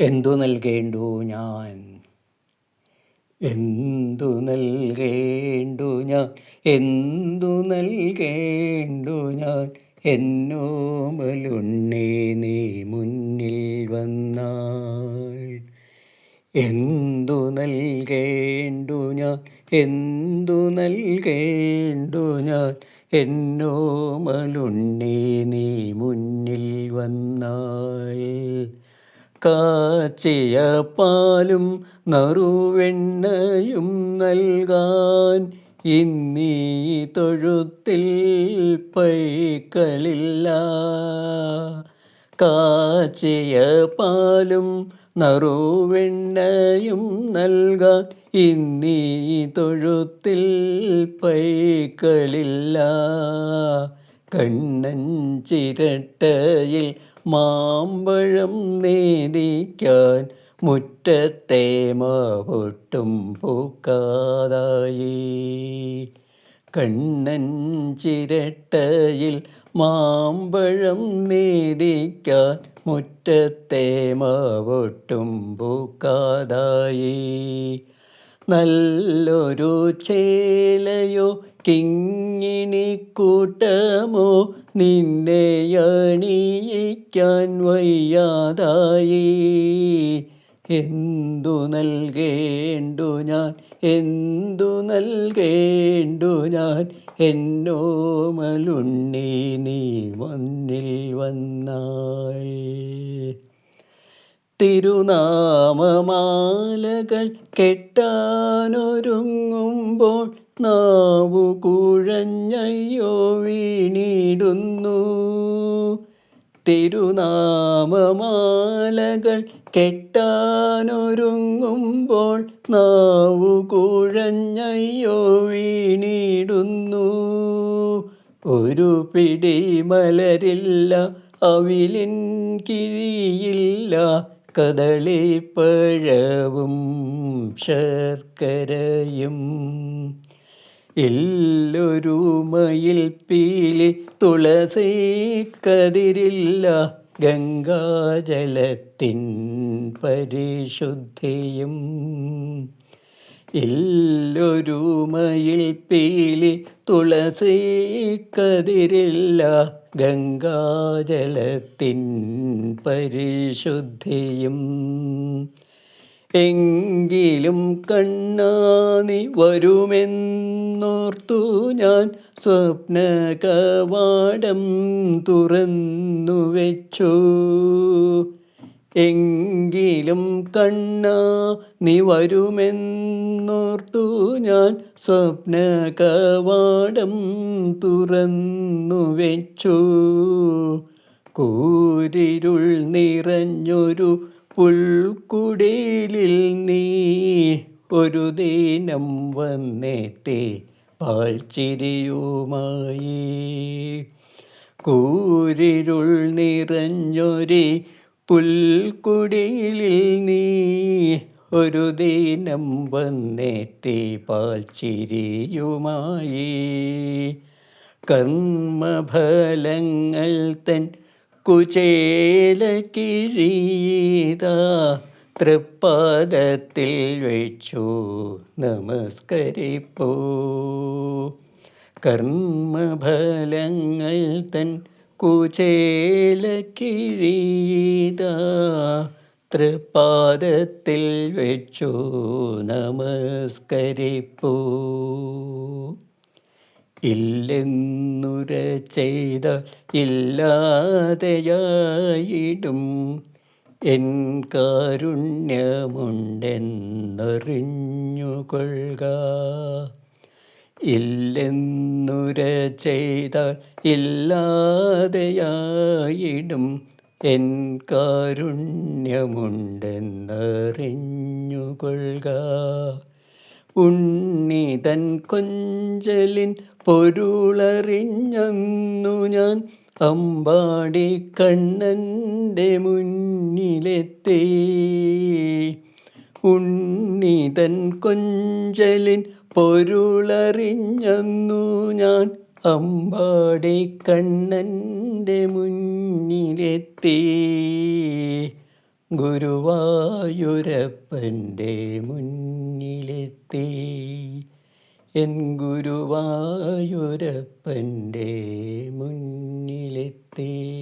എന്തു നൽകേണ്ടു ഞാൻ? എന്തു നൽകേണ്ടു ഞാൻ? എന്തു നൽകേണ്ടു ഞാൻ? എന്നോമലുണ്ണേ നീ മുന്നിൽ വന്നാൽ. എന്തു നൽകേണ്ടു ഞാൻ? എന്തു നൽകേണ്ടു ഞാൻ? എന്നോമലുണ്ണേ നീ മുന്നിൽ വന്നാൽ. കാച്ചിയ പാലും നറുവെണ്ണയും നൽകാൻ ഇന്നീ തൊഴുത്തിൽ പൈക്കളില്ല. കാച്ചിയ പാലും നറുവെണ്ണയും നൽകാൻ ഇന്നീ തൊഴുത്തിൽ പൈക്കളില്ല. കണ്ണൻ ചിരട്ടയിൽ മാമ്പഴം നേദിക്കാൻ മുറ്റത്തെ മാവൊട്ടും പൂക്കാതായി. കണ്ണൻ ചിരട്ടയിൽ മാമ്പഴം നേദിക്കാൻ മുറ്റത്തെ മാവൊട്ടും പൂക്കാതായി. നല്ലൊരു ചേലയോ കിങ്ങിണിക്കൂട്ടമോ നിന്നെ അണിയിക്കാൻ വയ്യാതായി. എന്തു നൽകേണ്ടു ഞാൻ? എന്തു നൽകേണ്ടു ഞാൻ? എന്നോമലുണ്ണി നീ മണ്ണിൽ വന്നാൽ. തിരുനാമമാലകൾ കെട്ടാനൊരുങ്ങുമ്പോൾ നാവു കുഴഞ്ഞയ്യോ വീണിടുന്നു. തിരുനാമമാലകൾ കെട്ടാനൊരുങ്ങുമ്പോൾ നാവു കുഴഞ്ഞയ്യോ വീണിടുന്നു. ഒരു പിടി മലരില്ല അവിലിൻ കിഴിയില്ല കദളിപ്പഴവും ശർക്കരയും. ഇല്ലൊരു മയിൽ പീലി തുളസി കതിരില്ല ഗംഗാജലത്തിൻ പരിശുദ്ധിയും. എല്ലൊരുമയിൽ പീലി തുളസി കതിരില്ല ഗംഗാജലത്തിൻ പരിശുദ്ധിയും. എങ്കിലും കണ്ണാനി വരുമെന്നോർത്തു ഞാൻ സ്വപ്ന കവാടം തുറന്നു വെച്ചു. എങ്കിലും കണ്ണാ നീ വരുമെന്നോർത്തു ഞാൻ സ്വപ്ന കവാടം തുറന്നു വെച്ചു. കൂരിരുൾ നിറഞ്ഞൊരു പുൽക്കുടലിൽ നീ ഒരു ദിനം വന്നേത്തെ പാൽച്ചിരിയുമായി കൂരിരുൾ നിറഞ്ഞൊരി പുൽക്കുടിലിൽ നീ ഒരു ദിനം വന്നെത്തി പാൽച്ചിരിയുമായി കർമ്മഫലങ്ങൾ തൻ കുചേല കിഴീത തൃപ്പാദത്തിൽ വെച്ചു നമസ്കരിപ്പോ. കർമ്മഫലങ്ങൾ തൻ കുചേല കിഴീത തൃപ്പാദത്തിൽ വെച്ചു നമസ്കരിപ്പൂ. ഇല്ലെന്നുര ചെയ്ത ഇല്ലാതെയായിടും. എൻ കാരുണ്യമുണ്ടെന്നറിഞ്ഞുകൊള്ളുക. ഇല്ലെന്നുര ചെയ്ത ഇല്ലാതെയായിടും. എൻ കാരുണ്യമുണ്ടെന്നറിഞ്ഞുകൊള്ളുക. ഉണ്ണിതൻ കൊഞ്ചലിൻ പൊരുളറിഞ്ഞന്നു ഞാൻ. അമ്പാടി കണ്ണന്റെ മുന്നിലെത്തി. ഉണ്ണിതൻ കൊഞ്ചലിൻ പൊരുളറിഞ്ഞന്നു ഞാൻ. അമ്പാടി കണ്ണന്റെ മുന്നിലെത്തി. ഗുരുവായൂരപ്പന്റെ മുന്നിലെത്തി. എൻ ഗുരുവായൂരപ്പന്റെ മുന്നിലെത്തി.